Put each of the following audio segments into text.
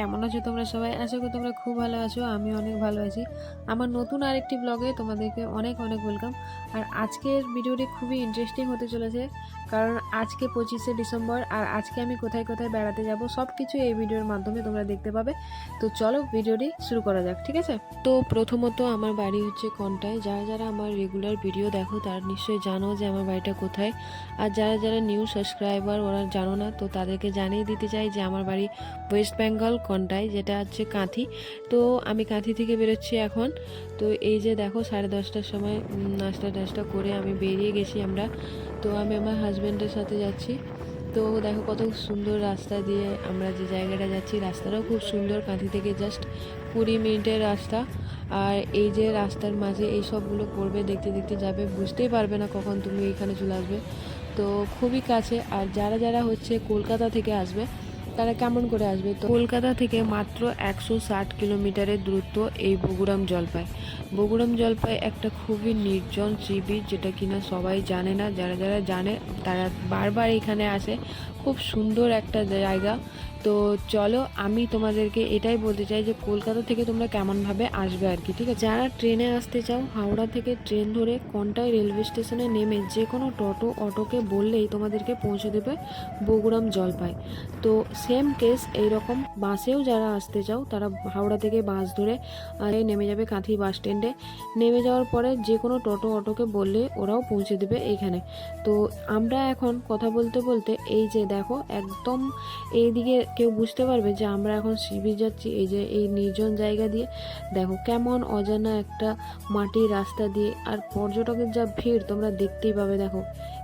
কেমন আছো তোমরা সবাই? আশা করি তোমরা খুব ভালো আছো আমি অনেক ভালো আছি। আমার নতুন আরেকটি ব্লগে তোমাদেরকে অনেক অনেক ওয়েলকাম আর আজকের ভিডিওটি খুবই ইন্টারেস্টিং হতে চলেছে, কারণ আজকে পঁচিশে ডিসেম্বর আর আজকে আমি কোথায় কোথায় বেড়াতে যাব সব কিছু এই ভিডিওর মাধ্যমে তোমরা দেখতে পাবে। তো চলো ভিডিওটি শুরু করা যাক, ঠিক আছে? তো প্রথমত আমার বাড়ি হচ্ছে কন্টায় যারা যারা আমার রেগুলার ভিডিও দেখো, তারা নিশ্চয়ই জানো যে আমার বাড়িটা কোথায়। আর যারা যারা নিউ সাবস্ক্রাইবার ওরা জানো না, তো তাদেরকে জানিয়ে দিতে চাই যে আমার বাড়ি ওয়েস্ট বেঙ্গল কন্টায় যেটা হচ্ছে কাঁথি। তো আমি কাঁথি থেকে বেরোচ্ছি এখন। তো এই যে দেখো, সাড়ে দশটার সময় নাস্তা টাস্তা করে আমি বেরিয়ে গেছি আমরা। তো আমি আমার হাজব্যান্ডের সাথে যাচ্ছি। তো দেখো কত সুন্দর রাস্তা দিয়ে আমরা যে জায়গাটা যাচ্ছি, রাস্তাটাও খুব সুন্দর। কাঁথি থেকে জাস্ট কুড়ি মিনিটের রাস্তা। আর এই যে রাস্তার মাঝে এই সবগুলো পড়বে দেখতে দেখতে যাবে, বুঝতেই পারবে না কখন তুমি এখানে চলে আসবে। তো খুবই কাছে। আর যারা যারা হচ্ছে কলকাতা থেকে আসবে তারা কেমন করে আসবে তো? কলকাতা থেকে মাত্র একশো ষাট কিলোমিটারের দূরত্ব এই বগুড়াম জলপাই। বগুড়াম জলপাই একটা খুবই নির্জন সি যেটা কিনা সবাই জানে না। যারা যারা জানে, তারা বারবার এখানে আসে। খুব সুন্দর একটা জায়গা। তো চলো আমি তোমাদেরকে এটাই বলতে চাই যে কলকাতা থেকে তোমরা কেমনভাবে আসবে আর কি, ঠিক আছে? যারা ট্রেনে আসতে চাও, হাওড়া থেকে ট্রেন ধরে কন্টাই রেলওয়ে স্টেশনে নেমে যে কোনো টোটো, অটোকে বললেই তোমাদেরকে পৌঁছে দেবে বগুড়াম জলপাই। তো সেম কেস এইরকম বাসেও যারা আসতে চাও, তারা হাওড়া থেকে বাস ধরে নেমে যাবে কাঁথি বাস স্ট্যান্ডে। নেমে যাওয়ার পরে যে কোনো টোটো, অটোকে বললে ওরাও পৌঁছে দেবে এইখানে তো আমরা এখন কথা বলতে বলতে এই যে দেখো, একদম এইদিকে কেউ বুঝতে পারবে যে আমরা এখন শিবির যাচ্ছি, এই যে এই নির্জন জায়গা দিয়ে। দেখো কেমন অজানা একটা মাটির রাস্তা দিয়ে, আর পর্যটকের যা ভিড় তোমরা দেখতেই পাবে, দেখো।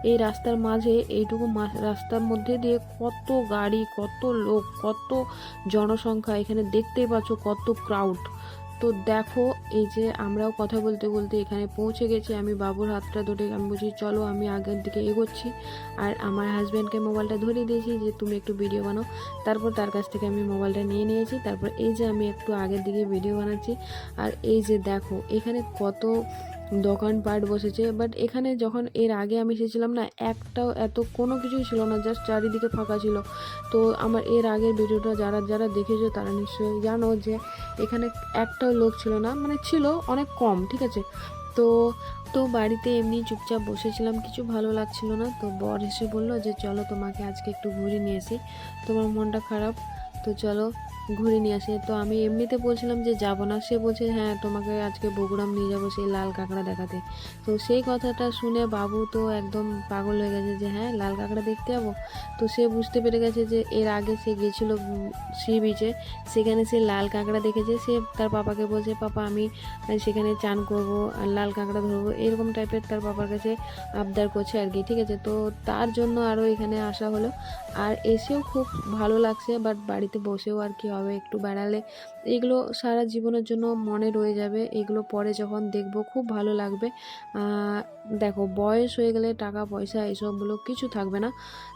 এই রাস্তার মাঝে এইটুকু রাস্তার মধ্যে দিয়ে কত গাড়ি, কত লোক, কত জনসংখ্যা, এখানে দেখতেই পাচ্ছ কত ক্রাউড তো দেখো, এই যে আমরাও কথা বলতে বলতে এখানে পৌঁছে গেছি। আমি বাবুর হাতটা ধরে আমি বলছি, চলো, আমি আগের দিকে এগোচ্ছি। আর আমার হাজব্যান্ডকে মোবাইলটা ধরিয়ে দিয়েছি যে, তুমি একটু ভিডিও বানাও। তারপর তার কাছ থেকে আমি মোবাইলটা নিয়ে নিয়েছি। তারপর এই যে আমি একটু আগের দিকে ভিডিও বানাচ্ছি। আর এই যে দেখো, এখানে কত দোকানপাট বসেছে বাট এখানে যখন এর আগে আমি এসেছিলাম না, একটাও এত কোনো কিছুই ছিল না জাস্ট চারিদিকে ফাঁকা ছিল। তো আমার এর আগের ভিডিওটা যারা যারা দেখেছ তারা নিশ্চয়ই জানো যে এখানে একটাও লোক ছিল না মানে ছিল অনেক কম, ঠিক আছে? তো তো বাড়িতে এমনি চুপচাপ বসেছিলাম, কিছু ভালো লাগছিল না, তো বর এসে বলল যে, চলো তোমাকে আজকে একটু ঘুরে নিয়ে আসি। তোমার মনটা খারাপ, তো চলো ঘুরে নিয়ে আসে। তো আমি এমনিতে বলছিলাম যে যাব না। সে বলছে হ্যাঁ তোমাকে আজকে বগুড়াম নিয়ে যাব সেই লাল কাঁকড়া দেখাতে। তো সেই কথাটা শুনে বাবু তো একদম পাগল হয়ে গেছে যে হ্যাঁ লাল কাঁকড়া দেখতে যাব? তো সে বুঝতে পেরে গেছে যে, এর আগে সে গেছিল সি বিচে সেখানে সে লাল কাঁকড়া দেখেছে। সে তার পাপাকে বলছে, পাপা, আমি সেখানে চান করব, লাল কাঁকড়া ধরবো। এরকম টাইপের তার পাপার কাছে আবদার করছে আর কি, ঠিক আছে? তো তার জন্য আরও এখানে আসা হলো। আর এসেও খুব ভালো লাগছে বাট বাড়িতে বসেও আর কি হবে একটু বেড়ালে। এগুলো সারা জীবনের জন্য মনে রয়ে যাবে। এগুলো পরে যখন দেখব খুব ভালো লাগবে। দেখো, বয়স হয়ে গেলে টাকা, পয়সা এইসবগুলো কিছু থাকবে না।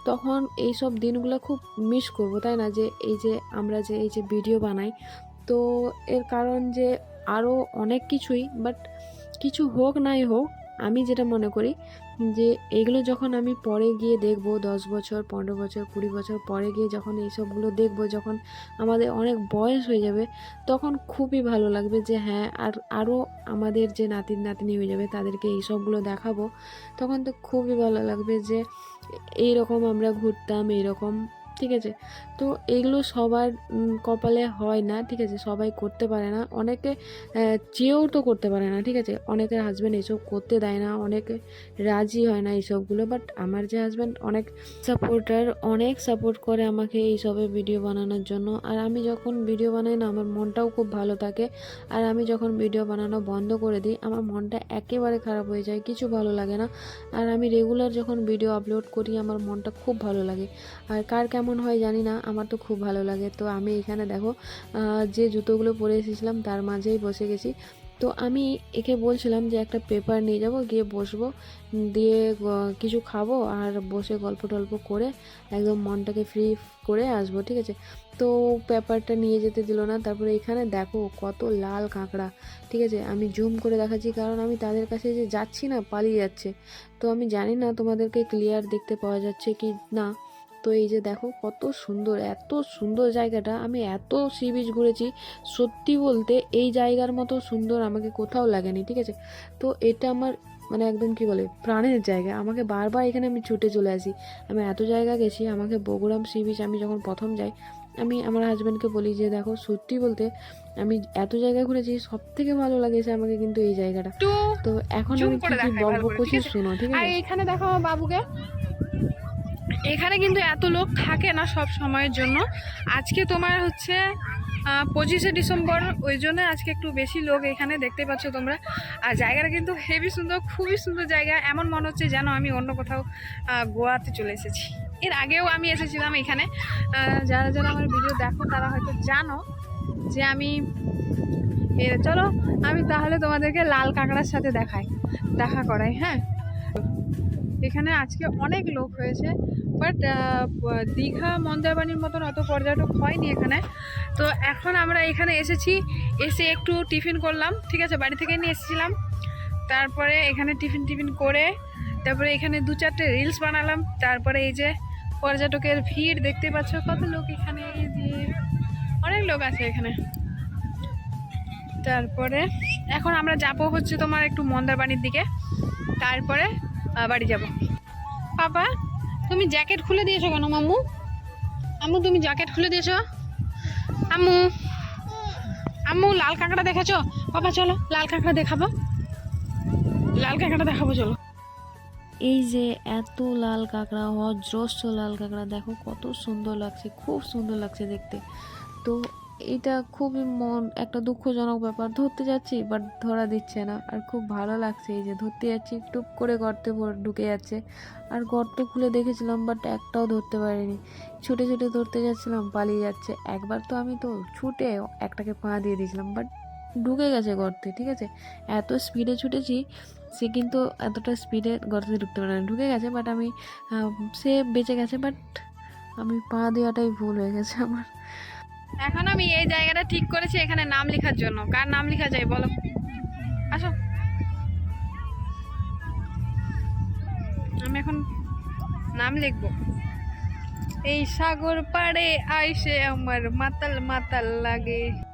তখন এই সব দিনগুলো খুব মিস করব, তাই না? যে এই যে আমরা যে এই যে ভিডিও বানাই, তো এর কারণ যে আরও অনেক কিছুই বাট কিছু হোক নাই হোক, আমি যেটা মনে করি যে এগুলো যখন আমি পরে গিয়ে দেখব, দশ বছর, পনেরো বছর, কুড়ি বছর পরে গিয়ে যখন এইসবগুলো দেখব, যখন আমাদের অনেক বয়স হয়ে যাবে, তখন খুবই ভালো লাগবে যে হ্যাঁ আর আরও আমাদের যে নাতি নাতিনি হয়ে যাবে, তাদেরকে এইসবগুলো দেখাবো। তখন তো খুবই ভালো লাগবে যে এইরকম আমরা ঘুরতাম, এইরকম ঠিক আছে? তো এগুলো সবার কপালে হয় না, ঠিক আছে? সবাই করতে পারে না। অনেকে চেয়েও তো করতে পারে না, ঠিক আছে? অনেকের হাজব্যান্ড এসব করতে দেয় না, অনেকে রাজি হয় না এইসবগুলো বাট আমার যে হাজব্যান্ড অনেক সাপোর্টার অনেক সাপোর্ট করে আমাকে এইসবে ভিডিও বানানোর জন্য। আর আমি যখন ভিডিও বানাই না, আমার মনটাও খুব ভালো থাকে। আর আমি যখন ভিডিও বানানো বন্ধ করে দিই, আমার মনটা একেবারে খারাপ হয়ে যায়, কিছু ভালো লাগে না। আর আমি রেগুলার যখন ভিডিও আপলোড করি, আমার মনটা খুব ভালো লাগে। আর কার কেমন হয় জানি না, আমার তো খুব ভালো লাগে। তো আমি এখানে দেখো যে জুতোগুলো পরে এসেছিলাম তার মাঝেই বসে গেছি। তো আমি একে বলছিলাম যে একটা পেপার নিয়ে যাব, গিয়ে বসবো, দিয়ে কিছু খাব আর বসে গল্প টল্প করে একদম মনটাকে ফ্রি করে আসব, ঠিক আছে? তো পেপারটা নিয়ে যেতে দিল না, তারপরে এখানে দেখো কত লাল কাঁকড়া, ঠিক আছে? আমি জুম করে দেখাচ্ছি, কারণ আমি তাদের কাছে যে যাচ্ছি না, পালিয়ে যাচ্ছে। তো আমি জানি না তোমাদেরকে ক্লিয়ার দেখতে পাওয়া যাচ্ছে কি না। তো এই যে দেখো কত সুন্দর এত সুন্দর জায়গাটা আমি এত সি বিচ ঘুরেছি সত্যি বলতে এই জায়গার মতো সুন্দর আমাকে কোথাও লাগেনি ঠিক আছে? তো এটা আমার মানে একদম কি বলে প্রাণের জায়গা আমাকে বারবার এখানে আমি ছুটে চলে আসি। আমি এত জায়গা গেছি আমাকে বগুড়াম সি বিচ আমি যখন প্রথম যাই আমি আমার হাজব্যান্ডকে বলি যে দেখো সত্যি বলতে আমি এত জায়গা ঘুরেছি সব থেকে ভালো লাগেছে আমাকে কিন্তু এই জায়গাটা। তো এখন আমি কি বকবক করছি ঠিক আছে? ঠিক আর আছে? এখানে দেখো আমার বাবুকে। এখানে কিন্তু এত লোক থাকে না সব সময়ের জন্য। আজকে তোমার হচ্ছে পঁচিশে ডিসেম্বর, ওই জন্য আজকে একটু বেশি লোক এখানে দেখতে পাচ্ছ তোমরা। আর জায়গাটা কিন্তু হেভি সুন্দর, খুবই সুন্দর জায়গা। এমন মনে হচ্ছে যেন আমি অন্য কোথাও গোয়াতে চলে এসেছি। এর আগেও আমি এসেছিলাম এখানে। যারা যারা আমার ভিডিও দেখো, তারা হয়তো জানো যে আমি চলো আমি তাহলে তোমাদেরকে লাল কাঁকড়ার সাথে দেখাই, দেখা করাই হ্যাঁ? এখানে আজকে অনেক লোক হয়েছে বাট দীঘা মন্দারবাণীর মতন অত পর্যটক হয়নি এখানে। তো এখন আমরা এখানে এসেছি, এসে একটু টিফিন করলাম, ঠিক আছে? বাড়ি থেকে নিয়ে এসেছিলাম। তারপরে এখানে টিফিন টিফিন করে, তারপরে এখানে দু চারটে রিলস বানালাম। তারপরে এই যে পর্যটকের ভিড়, দেখতে পাচ্ছ কত লোক এখানে, এই অনেক লোক আছে এখানে। তারপরে এখন আমরা যাব হচ্ছে তোমার একটু মন্দারবাণীর দিকে। তারপরে বাড়ি যাব। পাপা, তুমি জ্যাকেট খুলে দিয়েছ কেন, মাম্মু? আম্মু, তুমি জ্যাকেট খুলে দিয়েছ? আম্মু আম্মু, লাল কাঁকড়া দেখেছ? পাপা, চলো, লাল কাঁকড়া দেখাবো। লাল কাঁকড়া দেখাবো, চলো। এই যে এত লাল কাঁকড়া, অজস্র লাল কাঁকড়া, দেখো কত সুন্দর লাগছে, খুব সুন্দর লাগছে দেখতে। তো এটা খুবই মন, একটা দুঃখজনক ব্যাপার। ধরতে যাচ্ছি বাট ধরা দিচ্ছে না। আর খুব ভালো লাগছে এই যে, ধরতে যাচ্ছি, টুপ করে গর্তে ঢুকে যাচ্ছে। আর গর্ত খুলে দেখেছিলাম বাট একটাও ধরতে পারিনি। ছুটে ছুটে ধরতে যাচ্ছিলাম, পালিয়ে যাচ্ছে। একবার তো আমি তো ছুটে একটাকে পা দিয়ে দিয়েছিলাম বাট ঢুকে গেছে গর্তে, ঠিক আছে? এত স্পিডে ছুটেছি, সে কিন্তু এতটা স্পিডে গর্তে ঢুকতে পারে না। ঢুকে গেছে বাট আমি সে বেঁচে গেছে বাট আমি পা দেওয়াটাই ভুল হয়ে গেছে আমার। এখন আমি এই জায়গাটা ঠিক করেছি এখানে নাম লেখার জন্য। কার নাম লেখা যায় বলো? আসো। আমি এখন নাম লিখব। এই সাগর পাড়ে আইসে আমার মাতাল মাতাল লাগে।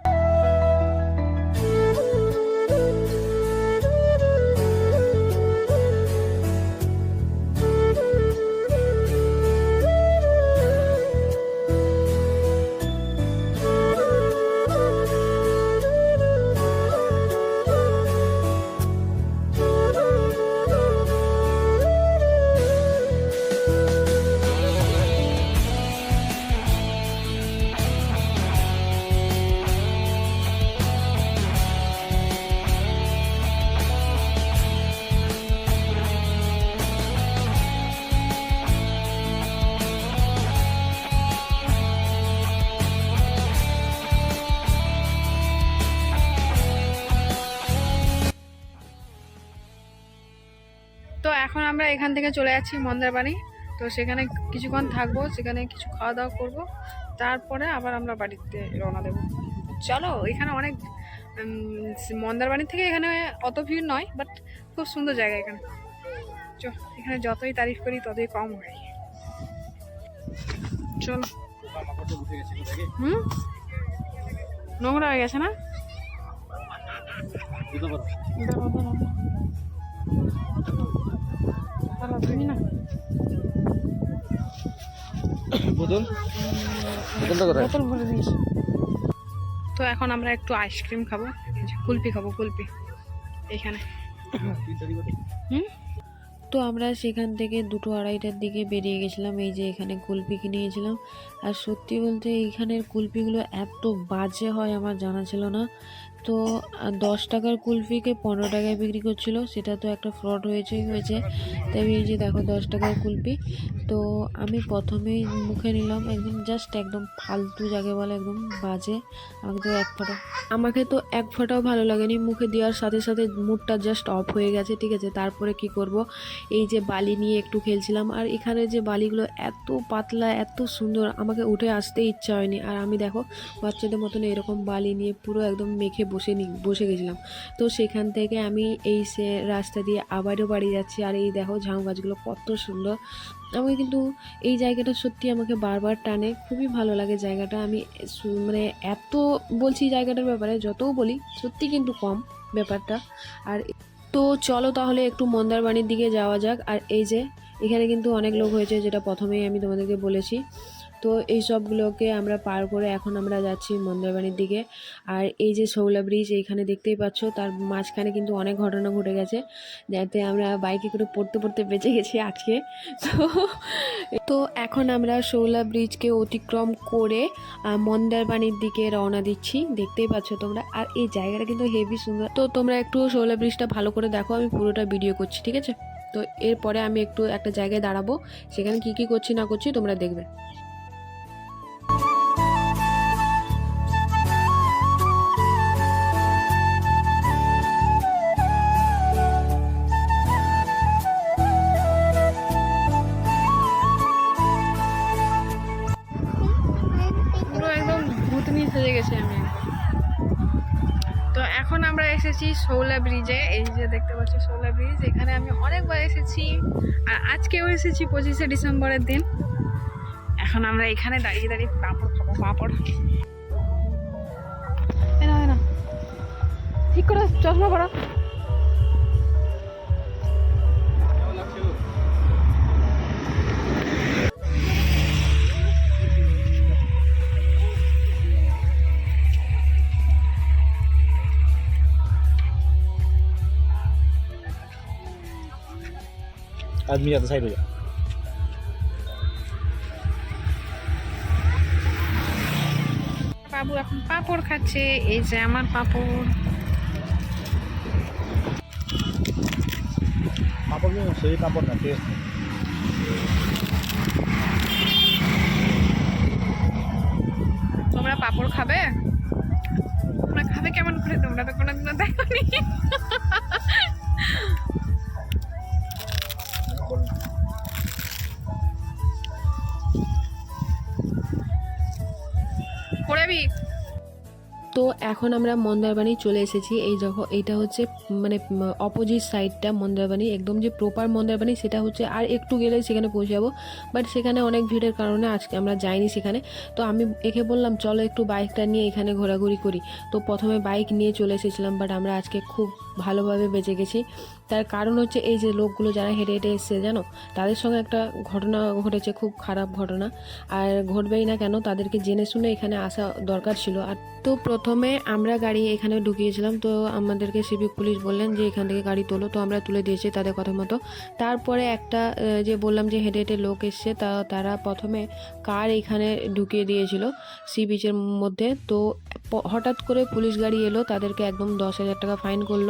আমরা এখান থেকে চলে যাচ্ছি মন্দারবাড়ি তো সেখানে কিছুক্ষণ থাকব সেখানে কিছু খাওয়া দাওয়া করব। তারপরে আবার আমরা বাড়িতে রওনা দেবো। চলো এখানে অনেক মন্দারবাড়ি থেকে এখানে অত ভিড় নয় বাট খুব সুন্দর জায়গা এখানে। চো এখানে যতই তারিফ করি ততই কম হয়। চলো। হুম? নোংরা হয়ে গেছে না? দাঁড়াও, তো এখন আমরা একটু আইসক্রিম খাব কুলপি খাব কুলপি। এখানে। হুম? তো আমরা সেখান থেকে দুটো আড়াইটার দিকে বেরিয়ে গেছিলাম এই যে এখানে কুলপি কিনে গেছিলাম আর সত্যি বলতে এইখানের কুলপিগুলো এত বাজে হয় আমার জানা ছিল না। তো দশ টাকার কুলফিকে পনেরো টাকায় বিক্রি করছিল, সেটা তো একটা ফ্রড হয়েছেই হয়েছে। তাই এই যে দেখো, দশ টাকার কুলফি। তো আমি প্রথমেই মুখে নিলাম, একদম জাস্ট একদম ফালতু যাকে বলে, একদম বাজে। আমাকে তো এক ফোঁটা, আমাকে তো এক ফোঁটাও ভালো লাগেনি। মুখে দেওয়ার সাথে সাথে মুডটা জাস্ট অফ হয়ে গেছে, ঠিক আছে? তারপরে কি করব? এই যে বালি নিয়ে একটু খেলছিলাম, আর এখানে যে বালিগুলো এত পাতলা, এত সুন্দর, আমাকে উঠে আসতে ইচ্ছা হয়নি। আর আমি দেখো, বাচ্চাদের মতন এরকম বালি নিয়ে পুরো একদম মেখে বসে নি, বসে গেছিলাম। তো সেখান থেকে আমি এই সে রাস্তা দিয়ে আবারও বাড়ি যাচ্ছি আর এই দেখো ঝাউ গাছগুলো কত সুন্দর। আমাকে কিন্তু এই জায়গাটা সত্যি আমাকে বারবার টানে। খুবই ভালো লাগে জায়গাটা। আমি মানে এত বলছি জায়গাটার ব্যাপারে, যতও বলি, সত্যি কিন্তু কম ব্যাপারটা। আর তো চলো তাহলে একটু মন্দারবাণীর দিকে যাওয়া যাক। আর এই যে, এখানে কিন্তু অনেক লোক হয়েছে, যেটা প্রথমেই আমি তোমাদেরকে বলেছি। তো এই সবগুলোকে আমরা পার করে এখন আমরা যাচ্ছি মন্দারবাড়ির দিকে। আর এই যে শৌলা ব্রিজ এইখানে দেখতেই পাচ্ছ, তার মাঝখানে কিন্তু অনেক ঘটনা ঘটে গেছে, যাতে আমরা বাইকে করে পড়তে পড়তে বেঁচে গেছি আজকে। তো তো এখন আমরা শৌলা ব্রিজকে অতিক্রম করে মন্দারবাণীর দিকে রওনা দিচ্ছি। দেখতেই পাচ্ছ তোমরা, আর এই জায়গাটা কিন্তু হেভি সুন্দর। তো তোমরা একটু শৌলা ব্রিজটা ভালো করে দেখো, আমি পুরোটা ভিডিও করছি, ঠিক আছে? তো এরপরে আমি একটু একটা জায়গায় দাঁড়াবো, সেখানে কি কি করছি না করছি তোমরা দেখবে। এসেছি শৌলা ব্রিজে। এই যে দেখতে পাচ্ছি শৌলা ব্রিজ। এখানে আমি অনেকবার এসেছি। আর আজকেও এসেছি পঁচিশে ডিসেম্বরের দিন। এখন আমরা এখানে দাঁড়িয়ে দাঁড়িয়ে পাঁপড় খাব, পাঁপড়। ঠিক করে চশমা পড়া आदमी जाता साइड हो जा বাবু এখন পাঁপড় খাচ্ছে এই যে আমার পাঁপড় पापड़ में सही पापड़ ना टेस्ट তোমরা পাঁপড় খাবে তোমরা খাবে কেমন করে তোমরা তো কোনোদিনও তো এখন আমরা মন্দারবাণী চলে এসেছি। এই যখন এইটা হচ্ছে মানে অপোজিট সাইডটা মন্দারবাণী একদম যে প্রপার মন্দারবাণী সেটা হচ্ছে আর একটু গেলেই সেখানে পৌঁছাবো। বাট সেখানে অনেক ভিড়ের কারণে আজকে আমরা যাইনি সেখানে। তো আমি একে বললাম, চলো একটু বাইকটা নিয়ে এখানে ঘোরাঘুরি করি। তো প্রথমে বাইক নিয়ে চলে এসেছিলাম বাট আমরা আজকে খুব ভালোভাবে বেঁচে গেছি। তার কারণ হচ্ছে এই যে লোকগুলো যারা হেঁটে হেঁটে এসছে, জানো? তাদের সঙ্গে একটা ঘটনা ঘটেছে, খুব খারাপ ঘটনা। আর ঘটবেই না কেন, তাদেরকে জেনে শুনে এখানে আসা দরকার ছিল। আর তো প্রথমে আমরা গাড়ি এখানে ঢুকিয়েছিলাম, তো আমাদেরকে সিভিক পুলিশ বললেন যে, এখান থেকে গাড়ি তোলো। তো আমরা তুলে দিয়েছি তাদের কথা মতো। তারপরে একটা যে বললাম যে, হেঁটে হেঁটে লোক এসছে, তা, তারা প্রথমে কার এখানে ঢুকিয়ে দিয়েছিল, সি বিচের মধ্যে। তো হঠাৎ করে পুলিশ গাড়ি এলো, তাদেরকে একদম দশ হাজার টাকা ফাইন করল।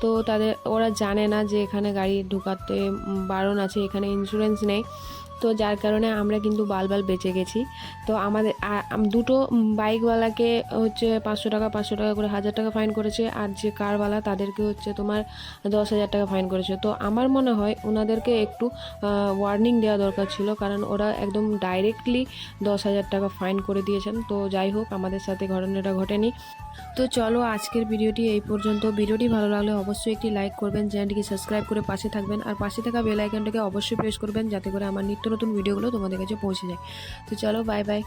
তো তাদের, ওরা জানে না যে এখানে গাড়ি ঢুকাতে বারণ আছে, এখানে ইন্স্যুরেন্স নেই। তো যার কারণে আমরা কিন্তু বালবাল বেঁচে গেছি। তো আমাদের দুটো বাইকওয়ালাকে হচ্ছে পাঁচশো টাকা পাঁচশো টাকা করে হাজার টাকা ফাইন করেছে আর যে কারওয়ালা তাদেরকে হচ্ছে তোমার দশ হাজার টাকা ফাইন করেছে। তো আমার মনে হয় ওনাদেরকে একটু ওয়ার্নিং দেওয়া দরকার ছিল কারণ ওরা একদম ডাইরেক্টলি দশ হাজার টাকা ফাইন করে দিয়েছেন। তো যাই হোক, আমাদের সাথে ঘটনাটা ঘটেনি। তো চলো আজকের ভিডিওটি এই পর্যন্ত। ভিডিওটি ভালো লাগলে অবশ্যই একটি লাইক করবেন, চ্যানেলটিকে সাবস্ক্রাইব করে পাশে থাকবেন, আর পাশে থাকা বেল আইকনটাকে অবশ্যই প্রেস করবেন, যাতে করে আমার নিত্য নতুন ভিডিওগুলো তোমাদের কাছে পৌঁছে যায়। তো চলো বাই বাই